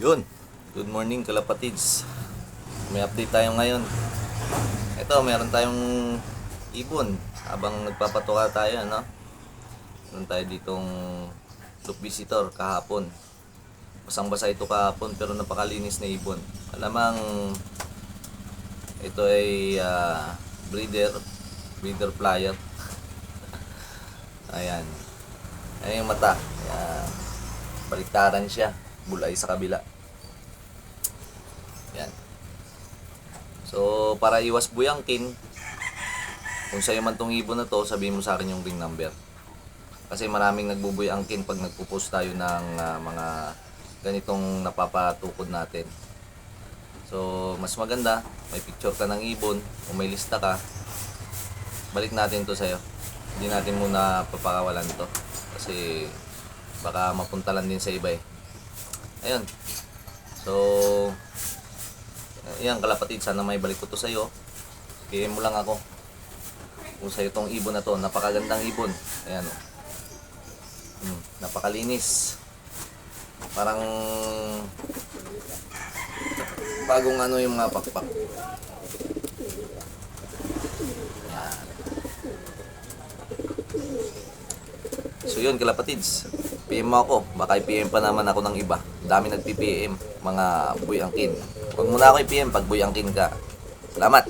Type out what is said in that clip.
Yun. Good morning kalapatids. May update tayo ngayon. Ito, meron tayong ibon. Habang nagpapatuka tayo, ano? Meron tayo ditong loop visitor kahapon. Basang-basa ito kahapon pero napakalinis na ibon. Alamang ito ay ah, breeder, breeder flyer. Ayan. Ayan yung mata. Ayan. Baliktaran siya. Bulay sa kabila. So, para iwas buyangkin, kung sa'yo man tong ibon na to, sabihin mo sa akin yung ring number. Kasi maraming nagbubuyangkin pag nagpo-post tayo ng ah, mga ganitong napapatukod natin. So, mas maganda, may picture ka ng ibon, kung may lista ka, balik natin to sa'yo. Hindi natin muna papakawalan to. Kasi baka mapunta lang din sa iba eh. Ayun. So, ayan kalapatid, sana may balik ko to sa'yo. PM mo lang ako. Kung sa'yo tong ibon na to, napakagandang ibon. Ayan o. Hmm, napakalinis. Parang bagong ano yung mga pakpak. Ayan. So yun, kalapatids. PM mo ako. Baka i-PM pa naman ako ng iba. Dami nagpi-PM. Mga buyangkin. Huwag mo na ako i-PM pag buyangkin ka. Salamat.